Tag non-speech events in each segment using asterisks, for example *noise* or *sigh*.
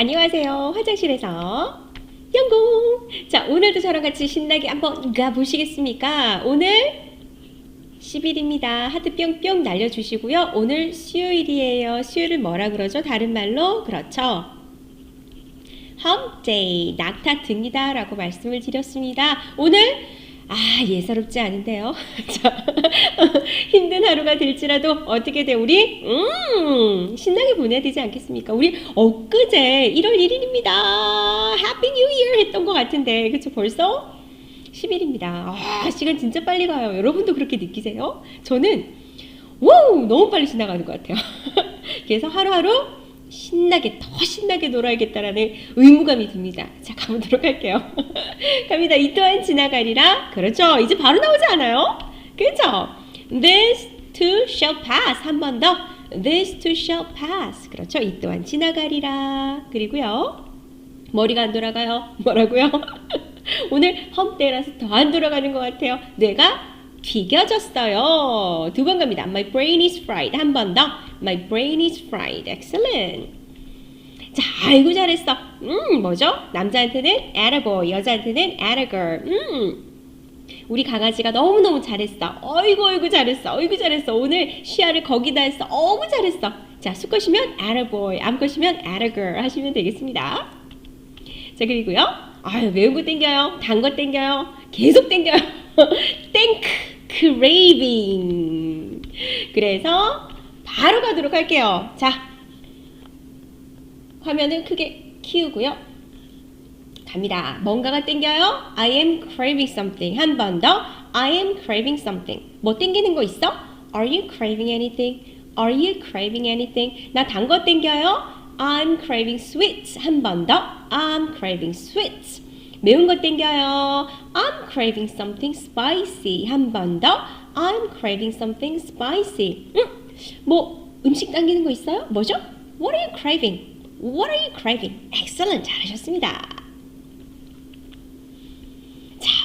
안녕하세요. 화장실에서 영공. 자, 오늘도 저랑 같이 신나게 한번 가보시겠습니까? 오늘 10일입니다. 하트 뿅뿅 날려주시고요. 오늘 수요일이에요. 수요일을 뭐라 그러죠? 다른 말로? 그렇죠. day, 낙타 등이다 라고 말씀을 드렸습니다. 오늘 아, 예사롭지 않은데요. *laughs* 자, *laughs* 힘든 될지라도 어떻게 돼, 우리? 음, 신나게 보내야 되지 않겠습니까? 우리 엊그제 1월 1일입니다. 해피 뉴 이어 했던 것 같은데, 그쵸, 벌써? 10일입니다. 아, 시간 진짜 빨리 가요. 여러분도 그렇게 느끼세요? 저는, 와우, 너무 빨리 지나가는 것 같아요. *laughs* 그래서 하루하루 신나게 더 신나게 놀아야겠다라는 의무감이 듭니다. 자 가보도록 할게요. *laughs* 갑니다. 이 또한 지나가리라. 그렇죠. 이제 바로 나오지 않아요? 그렇죠. This too shall pass. 한 번 더. This too shall pass. 그렇죠. 이 또한 지나가리라. 그리고요. 머리가 안 돌아가요. *laughs* 뭐라고요? *laughs* 오늘 험때라서 더 안 돌아가는 것 같아요. 뇌가 튀겨졌어요. 두 번 갑니다. My brain is fried. 한 번 더. My brain is fried. Excellent. 자, 아이고 잘했어. 음, 뭐죠? 남자한테는 attaboy, 여자한테는 attagirl. 음. 우리 강아지가 너무너무 잘했어. 어이구 어이구 잘했어. 어이구 잘했어. 오늘 시야를 거기다 했어. 어구 잘했어. 자, 수컷이면 attaboy, 암컷이면 attagirl 하시면 되겠습니다. 자, 그리고요. 아유, 매운 거 땡겨요. 단 거 땡겨요. 계속 땡겨요. *laughs* 땡크 craving. 그래서 바로 가도록 할게요. 자, 화면을 크게 키우고요. 갑니다. 뭔가가 땡겨요? I am craving something. 한 번 더. I am craving something. 뭐 땡기는 거 있어? Are you craving anything? Are you craving anything? 나 단 거 땡겨요? I'm craving sweets. 한 번 더. I'm craving sweets. 매운 거 땡겨요. I'm craving something spicy. 한 번 더. I'm craving something spicy. 음, 뭐 음식 당기는 거 있어요? 뭐죠? What are you craving? What are you craving? Excellent. 잘하셨습니다.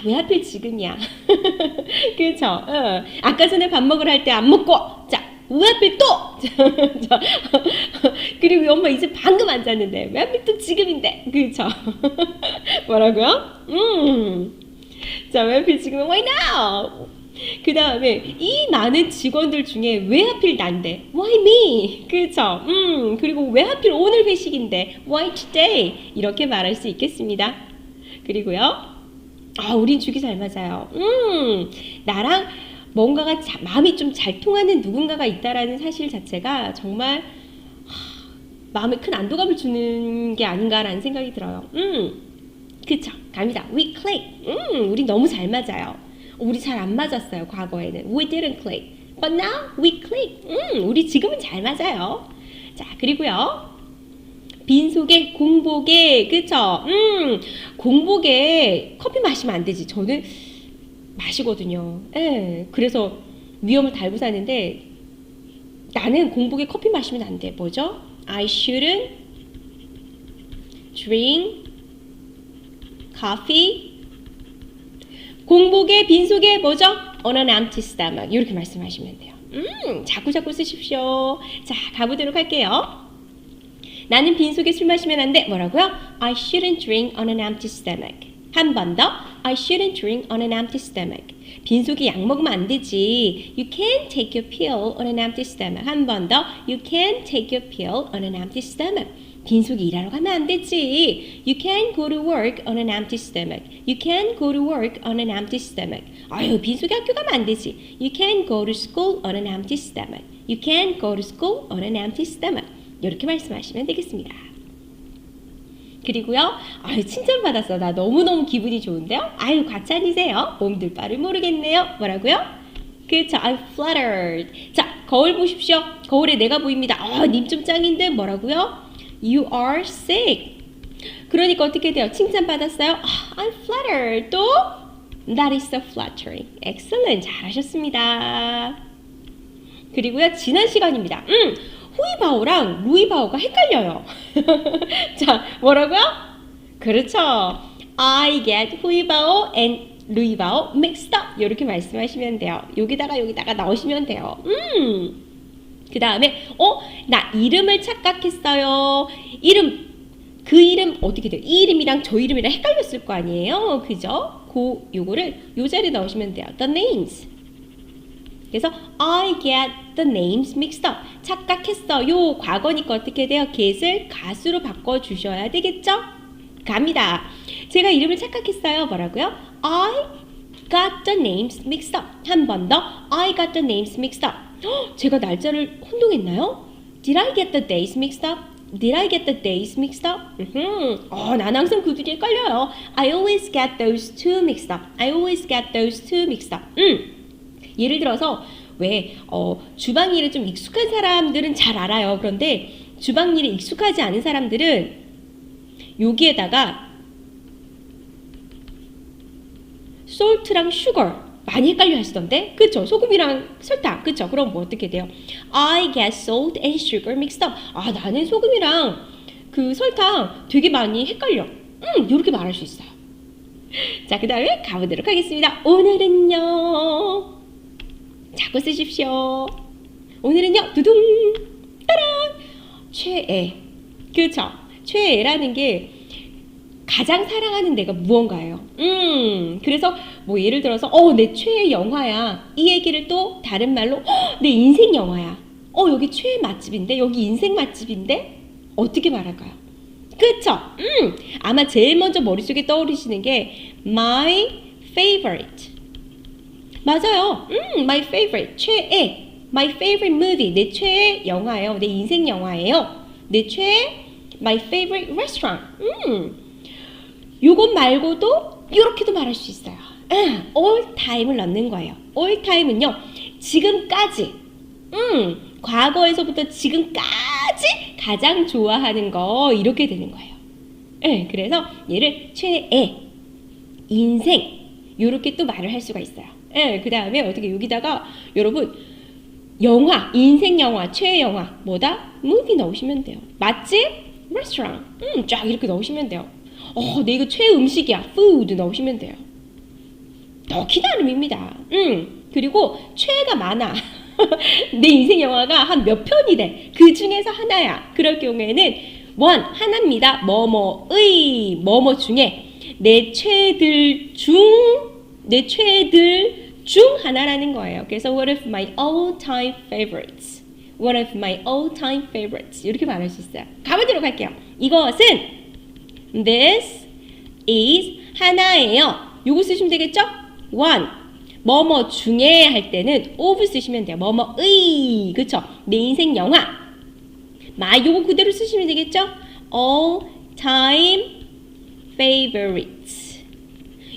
자, 왜 하필 지금이야? *laughs* 그렇죠? 어. 아까 전에 밥 먹으러 할 때 안 먹고 자, 왜 하필 또? *laughs* 자, 그리고 엄마 이제 방금 앉았는데 왜 하필 또 지금인데? 그렇죠? *laughs* 뭐라고요? 음. 자, 왜 하필 지금 why now? 그 다음에 이 많은 직원들 중에 왜 하필 난데? Why me? 그렇죠? 음, 그리고 왜 하필 오늘 회식인데? Why today? 이렇게 말할 수 있겠습니다. 그리고요. 아, 우린 죽이 잘 맞아요. 음, 나랑 뭔가가 자, 마음이 좀 잘 통하는 누군가가 있다라는 사실 자체가 정말 하, 마음에 큰 안도감을 주는 게 아닌가라는 생각이 들어요. 음, 그쵸. 갑니다. We click. 음, 우리 너무 잘 맞아요. 우리 잘 안 맞았어요, 과거에는. We didn't click. But now we click. 음, 우리 지금은 잘 맞아요. 자, 그리고요. 빈속에 공복에 그쵸? 음 공복에 커피 마시면 안 되지. 저는 마시거든요. 예. 그래서 위험을 달고 사는데 나는 공복에 커피 마시면 안 돼. 뭐죠? I shouldn't drink coffee. 공복에 빈속에 뭐죠? On an empty stomach. 이렇게 말씀하시면 돼요. 음, 자꾸 자꾸 쓰십시오. 자, 가보도록 할게요. 나는 빈속에 술 마시면 안 돼. 뭐라고요? I shouldn't drink on an empty stomach. 한 번 더. I shouldn't drink on an empty stomach. 빈속에 약 먹으면 안 되지. You can't take your pill on an empty stomach. 한 번 더. You can't take your pill on an empty stomach. 빈속에 일하러 가면 안 되지. You can't go to work on an empty stomach. You can't go to work on an empty stomach. 아유, 빈속에 학교 가면 안 되지. You can't go to school on an empty stomach. You can't go to school on an empty stomach. 이렇게 말씀하시면 되겠습니다. 그리고요, 아유, 칭찬받았어. 나 너무너무 기분이 좋은데요? 아유, 과찬이세요? 몸둘 바를 모르겠네요. 뭐라고요? 그쵸, I'm flattered. 자, 거울 보십시오. 거울에 내가 보입니다. 아, 님 좀 짱인데 뭐라고요? You are sick. 그러니까 어떻게 돼요? 칭찬받았어요? 아, I'm flattered. 또, that is so flattering. Excellent. 잘하셨습니다. 그리고요, 지난 시간입니다. 음, 후이바오랑 루이바오가 헷갈려요. *laughs* 자, 뭐라고요? 그렇죠. I get 후이바오 and 루이바오 mixed up. 이렇게 말씀하시면 돼요. 여기다가 여기다가 넣으시면 돼요. 음. 그 다음에, 어, 나 이름을 착각했어요. 이름, 그 어떻게 돼요? 이 이름이랑 저 이름이랑 헷갈렸을 거 아니에요? 그죠? 그 요거를 요 자리에 넣으시면 돼요. The names. 그래서 I get the names mixed up. 착각했어. 요 과거니까 어떻게 돼요? get을 가수로 바꿔 주셔야 되겠죠? 갑니다. 제가 이름을 착각했어요. 뭐라고요? I got the names mixed up. 한 번 더. I got the names mixed up. 헉, 제가 날짜를 혼동했나요? Did I get the days mixed up? Did I get the days mixed up? 음흠. 어, 난 항상 그 둘이 헷갈려요. I always get those two mixed up. I always get those two mixed up. 음. 예를 들어서 왜 어, 주방 일에 좀 익숙한 사람들은 잘 알아요. 그런데 주방 일에 익숙하지 않은 사람들은 여기에다가 솔트랑 슈거 많이 헷갈려 하시던데? 그쵸? 소금이랑 설탕. 그쵸? 그럼 뭐 어떻게 돼요? I get salt and sugar mixed up. 아 나는 소금이랑 그 설탕 되게 많이 헷갈려. 음 이렇게 말할 수 있어요. *laughs* 자 그 다음에 가보도록 하겠습니다. 오늘은요 자꾸 쓰십시오 오늘은요 두둥 따란 최애 그쵸 최애라는 게 가장 사랑하는 내가 무언가예요. 음, 그래서 뭐 예를 들어서 어, 내 최애 영화야. 이 얘기를 또 다른 말로 "헉, 내 인생 영화야. 어, 여기 최애 맛집인데 여기 인생 맛집인데 어떻게 말할까요? 그쵸? 음, 아마 제일 먼저 머릿속에 떠오르시는 게 my favorite. 맞아요. 음, my favorite. 최애. my favorite movie. 내 최애 영화예요. 내 인생 영화예요. 내 최애 my favorite restaurant. 음. 요것 말고도 이렇게도 말할 수 있어요. 아, all time을 넣는 거예요. all time은요. 지금까지. 음, 과거에서부터 지금까지 가장 좋아하는 거 이렇게 되는 거예요. 예, 그래서 얘를 최애, 인생 이렇게 또 말을 할 수가 있어요. 예, 그 다음에 어떻게 여기다가 여러분 영화, 인생 영화, 최애 영화 뭐다? movie 넣으시면 돼요. 맛집, restaurant, 음, 쫙 이렇게 넣으시면 돼요. 어, 내 이거 최애 음식이야. food 넣으시면 돼요. 넣기 나름입니다. 음, 그리고 최애가 많아. *laughs* 내 인생 영화가 한 몇 편이래. 그 중에서 하나야. 그럴 경우에는 원 하나입니다. 뭐뭐의 뭐뭐 중에 내 최애들 중 내 최애들 중 하나라는 거예요. 그래서 one of my all-time favorites. One of my all-time favorites. 이렇게 말할 수 있어요. 가보도록 할게요. 이것은 This is 하나예요. 요거 쓰시면 되겠죠? one. 뭐뭐 중에 할 때는 of 쓰시면 돼요. 뭐뭐의. 그쵸? 내 인생 영화. 마 요거 그대로 쓰시면 되겠죠? all time favorites.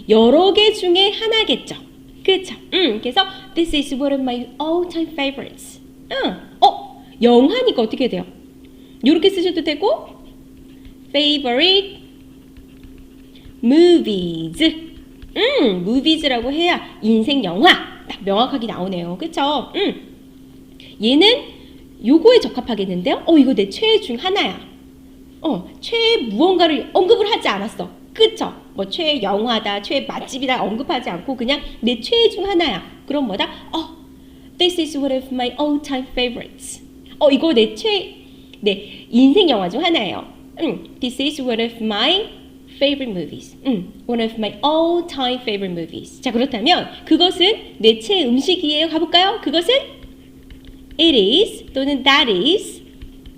여러 개 중에 하나겠죠. 그쵸? 음, 그래서 this is one of my all time favorites. 응. 어, 영화니까 어떻게 돼요? 요렇게 쓰셔도 되고 favorite movies. 음, movies라고 해야 인생 영화 딱 명확하게 나오네요. 그쵸? 음. 얘는 요거에 적합하겠는데요? 어, 이거 내 최애 중 하나야. 어, 최애 무언가를 언급을 하지 않았어. 그쵸? 뭐 최애 영화다, 최애 맛집이다 언급하지 않고 그냥 내 최애 중 하나야. 그럼 뭐다? 어, this is one of my all-time favorites. 어, 이거 내 최애, 내 인생 영화 중 하나예요. 음, this is one of my favorite movies. 음, one of my all-time favorite movies. 자, 그렇다면 그것은 내 최애 음식이에요. 가볼까요? 그것은 it is 또는 that is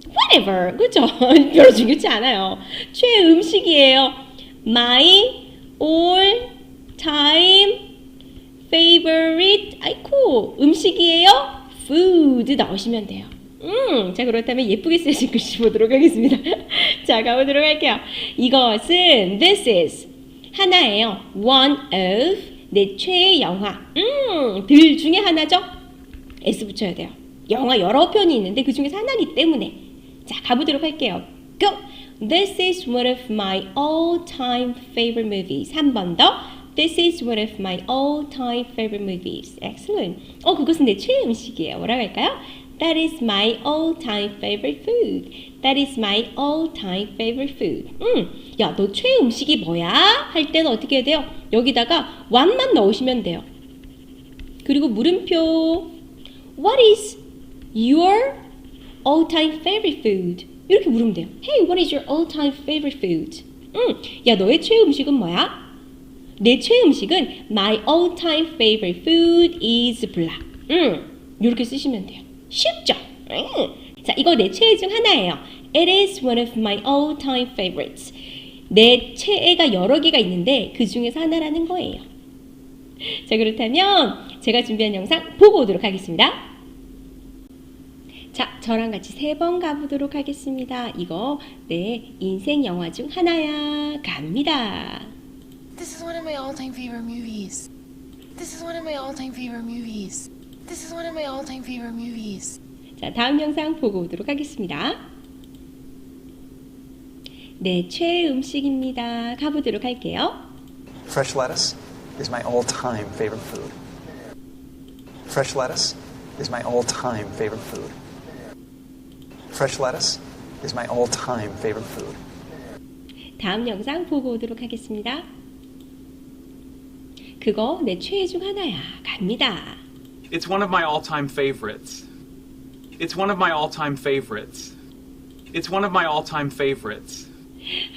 whatever. 그죠? 별로 중요치 않아요. 최애 음식이에요. My all-time favorite 아이코 음식이에요. food 나오시면 돼요. 음, 자 그렇다면 예쁘게 쓰신 글씨 보도록 하겠습니다. *laughs* 자 가보도록 할게요. 이것은 this is 하나예요. one of 내 최애 영화. 음, 들 중에 하나죠. S 붙여야 돼요. 영화 여러 편이 있는데 그 중에서 하나이기 때문에 자 가보도록 할게요. Go. This is one of my all-time favorite movies. 한 번 더. This is one of my all-time favorite movies. Excellent. 어, 그것은 내 최애 음식이에요. 뭐라고 할까요? That is my all-time favorite food. That is my all-time favorite food. 음, 야, 너 최애 음식이 뭐야? 할 때는 어떻게 해야 돼요? 여기다가 one만 넣으시면 돼요. 그리고 물음표. What is your all-time favorite food? 이렇게 물으면 돼요. Hey, what is your all-time favorite food? 응, 야 너의 최애 음식은 뭐야? 내 최애 음식은 My all-time favorite food is blah. 응, 이렇게 쓰시면 돼요. 쉽죠? 응. 자, 이거 내 최애 중 하나예요. It is one of my all-time favorites. 내 최애가 여러 개가 있는데 그 중에서 하나라는 거예요. 자, 그렇다면 제가 준비한 영상 보고 오도록 하겠습니다. 자, 저랑 같이 세 번 가보도록 하겠습니다. 이거 내 인생 영화 중 하나야. 갑니다. This is one of my all-time favorite movies. This is one of my all-time favorite movies. This is one of my all-time favorite movies. 자, 다음 영상 보고 오도록 하겠습니다. 내 최애 음식입니다. 가보도록 할게요. Fresh lettuce is my all-time favorite food. Fresh lettuce is my all-time favorite food. Fresh lettuce is my all-time favorite food. 다음 영상 보고 오도록 하겠습니다. 그거 내 최애 중 하나야. 갑니다. It's one of my all-time favorites. It's one of my all-time favorites. It's one of my all-time favorites.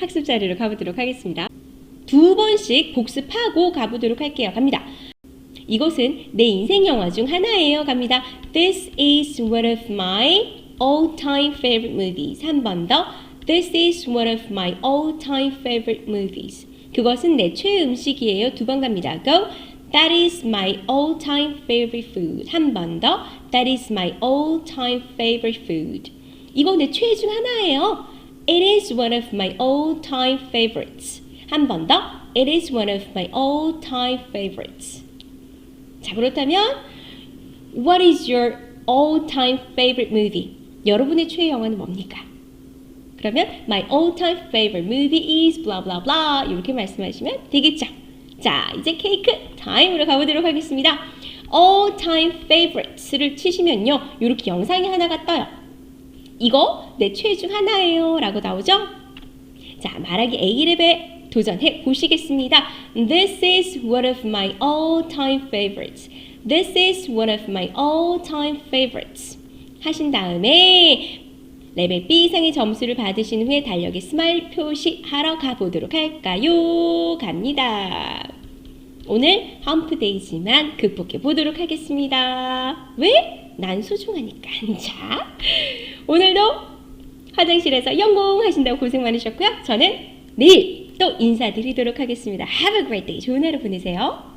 학습 자료로 가보도록 하겠습니다. 두 번씩 복습하고 가보도록 할게요. 갑니다. 이것은 내 인생 영화 중 하나예요. 갑니다. This is one of my all-time favorite movies. 한 번 더. This is one of my all-time favorite movies. 그것은 내 최애 음식이에요. 두 번 갑니다. Go. That is my all-time favorite food. 한 번 더. That is my all-time favorite food. 이거 내 최애 중 하나예요. It is one of my all-time favorites. 한 번 더. It is one of my all-time favorites. 자, 그렇다면 What is your all-time favorite movie? 여러분의 최애 영화는 뭡니까? 그러면 my all-time favorite movie is blah blah blah 이렇게 말씀하시면 되겠죠. 자, 이제 케이크 타임으로 가보도록 하겠습니다. all-time favorites를 치시면요. 이렇게 영상이 하나가 떠요. 이거 내 최애 중 하나예요 라고 나오죠? 자, 말하기 A랩에 도전해 보시겠습니다. This is one of my all-time favorites. This is one of my all-time favorites. 하신 다음에 레벨 B 이상의 점수를 받으신 후에 달력에 스마일 표시하러 가보도록 할까요? 갑니다. 오늘 험프데이지만 극복해 보도록 하겠습니다. 왜? 난 소중하니까. *laughs* 자, 오늘도 화장실에서 영공하신다고 고생 많으셨고요. 저는 내일 또 인사드리도록 하겠습니다. Have a great day. 좋은 하루 보내세요.